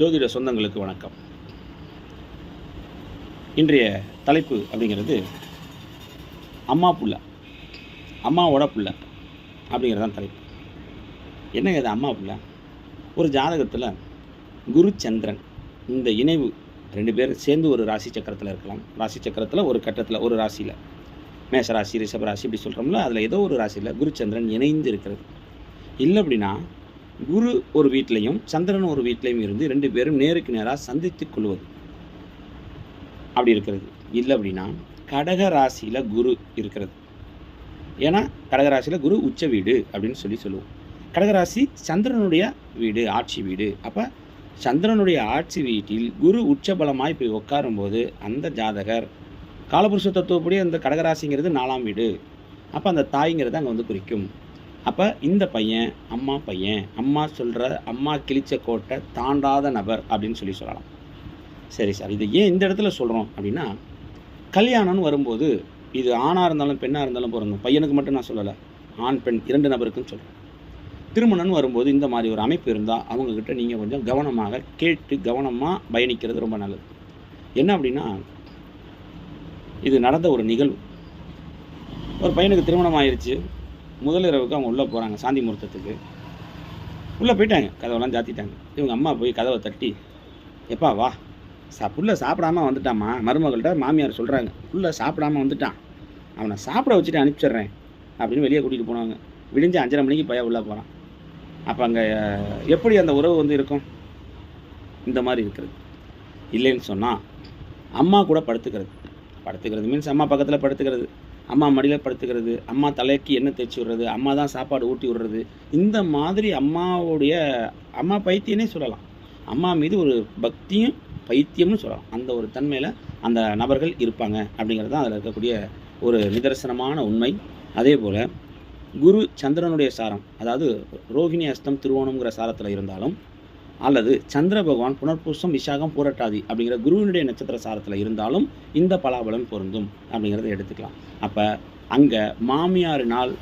ஜோதிட சொந்தங்களுக்கு வணக்கம். இன்றைய தலைப்பு அப்படிங்கிறது அம்மா புள்ள அம்மாவோட புள்ள அப்படிங்கிறது தான் தலைப்பு. என்னங்க இது அம்மா புள்ள? ஒரு ஜாதகத்தில் குரு சந்திரன் இந்த இணைவு ரெண்டு பேரும் சேர்ந்து ஒரு ராசி சக்கரத்தில் இருக்கலாம். ராசி சக்கரத்தில் ஒரு கட்டத்தில் ஒரு ராசியில். மேஷ ராசி ரிஷப ராசி இப்படி சொல்கிறோம்ல அதில் ஏதோ ஒரு ராசியில் குரு சந்திரன் இணைந்து இருக்கிறது. இல்லை அப்படின்னா குரு ஒரு வீட்லையும் சந்திரன் ஒரு வீட்லையும் இருந்து ரெண்டு பேரும் நேருக்கு நேராக சந்தித்து கொள்வது. அப்படி இருக்கிறது. இல்லை அப்படின்னா கடக ராசியில் குரு இருக்கிறது. ஏன்னா கடகராசியில் குரு உச்ச வீடு அப்படின்னு சொல்லி சொல்லுவோம். கடகராசி சந்திரனுடைய வீடு ஆட்சி வீடு. அப்போ சந்திரனுடைய ஆட்சி வீட்டில் குரு உச்சபலமாய் போய் உட்காரும்போது அந்த ஜாதகர் காலபுருஷ தத்துவப்படி அந்த கடகராசிங்கிறது நாலாம் வீடு. அப்போ அந்த தாய்ங்கிறது அங்கே வந்து குறிக்கும். அப்போ இந்த பையன் அம்மா பையன் அம்மா சொல்கிற அம்மா கிழிச்ச கோட்டை தாண்டாத நபர் அப்படின்னு சொல்லி சொல்லலாம். சரி சார் இது ஏன் இந்த இடத்துல சொல்கிறோம் அப்படின்னா கல்யாணம்னு வரும்போது இது ஆணாக இருந்தாலும் பெண்ணாக இருந்தாலும் பிறந்தோம் பையனுக்கு மட்டும் நான் சொல்லலை ஆண் பெண் இரண்டு நபருக்குன்னு சொல்கிறேன் திருமணம்னு வரும்போது இந்த மாதிரி ஒரு அமைப்பு இருந்தால் அவங்கக்கிட்ட நீங்கள் கொஞ்சம் கவனமாக கேட்டு கவனமாக பயணிக்கிறது ரொம்ப நல்லது. என்ன அப்படின்னா இது நடந்த ஒரு நிகழ்வு. ஒரு பையனுக்கு திருமணம் ஆயிடுச்சு முதல் இரவுக்கு அவங்க உள்ளே போகிறாங்க சாந்தி முகூர்த்தத்துக்கு. உள்ளே போயிட்டாங்க கதவெல்லாம் ஜாத்திட்டாங்க இவங்க அம்மா போய் கதவை தட்டி எப்பா வா. சா புள்ள சாப்பிடாம வந்துட்டாம்மா. மருமகள்கிட்ட மாமியார் சொல்கிறாங்க புள்ள சாப்பிடாம வந்துட்டான். அவனை சாப்பிட வச்சுட்டு அனுப்பிச்சிடுறேன். அப்படின்னு வெளியே கூட்டிகிட்டு போனாங்க. விடிஞ்சு அஞ்சரை மணிக்கு பையன் உள்ளே போகிறான் அப்போ அங்கே எப்படி அந்த உறவு வந்து இருக்கும்? இந்த மாதிரி இருக்கிறது. இல்லைன்னு சொன்னால் அம்மா கூட படுத்துக்கிறது. படுத்துக்கிறது மீன்ஸ் அம்மா பக்கத்தில் படுத்துக்கிறது. அம்மா மடியில் படுத்துக்கிறது அம்மா தலைக்கு எண்ணெய் தேய்ச்சி விடுறது அம்மா தான் சாப்பாடு ஊட்டி விடுறது. இந்த மாதிரி அம்மாவுடைய அம்மா பைத்தியனே சொல்லலாம். அம்மா மீது ஒரு பக்தியும் பைத்தியம்னு சொல்லலாம். அந்த ஒரு தன்மையில் அந்த நபர்கள் இருப்பாங்க அப்படிங்கிறது தான் அதில் இருக்கக்கூடிய ஒரு நிதர்சனமான உண்மை. அதே போல் குரு சந்திரனுடைய சாரம் அதாவது ரோகிணி அஸ்தம் திருவோணம்ங்கிற சாரத்தில் இருந்தாலும் அல்லது சந்திர பகவான் புனர்பூசம் விசாகம் பூரட்டாதி அப்படிங்கிற குருவினுடைய நட்சத்திர சாரத்தில் இருந்தாலும் இந்த பலாபலம் பொருந்தும் அப்படிங்கிறத எடுத்துக்கலாம். அப்போ அங்கே மாமியாரினால்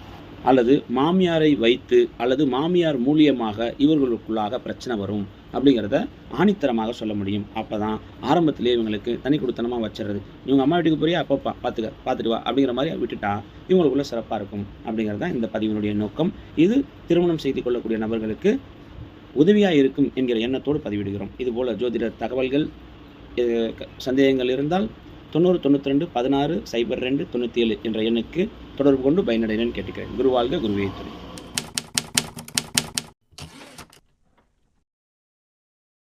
அல்லது மாமியாரை வைத்து அல்லது மாமியார் மூலியமாக இவர்களுக்குள்ளாக பிரச்சனை வரும் அப்படிங்கிறத ஆணித்தரமாக சொல்ல முடியும். அப்போ தான் ஆரம்பத்திலே இவங்களுக்கு தனி கொடுத்தனமாக வச்சிடுறது. இவங்க அம்மா வீட்டுக்கு போறியா? அப்போ பா பார்த்துக்க பார்த்துட்டு வா அப்படிங்கிற மாதிரி விட்டுட்டா இவங்களுக்குள்ள சிறப்பாக இருக்கும் அப்படிங்கிறது தான் இந்த பதிவினுடைய நோக்கம். இது திருமணம் செய்து கொள்ளக்கூடிய நபர்களுக்கு உதவியாக இருக்கும் என்கிற எண்ணத்தோடு பதிவிடுகிறோம். இதுபோல் ஜோதிட தகவல்கள் சந்தேகங்கள் இருந்தால் தொண்ணூறு தொண்ணூற்றி ரெண்டு பதினாறு சைபர் ரெண்டு தொண்ணூற்றி ஏழு என்ற எண்ணுக்கு தொடர்பு கொண்டு பயனடைகிறேன் கேட்டுக்கிறேன். குருவாழ்க குருவே துறை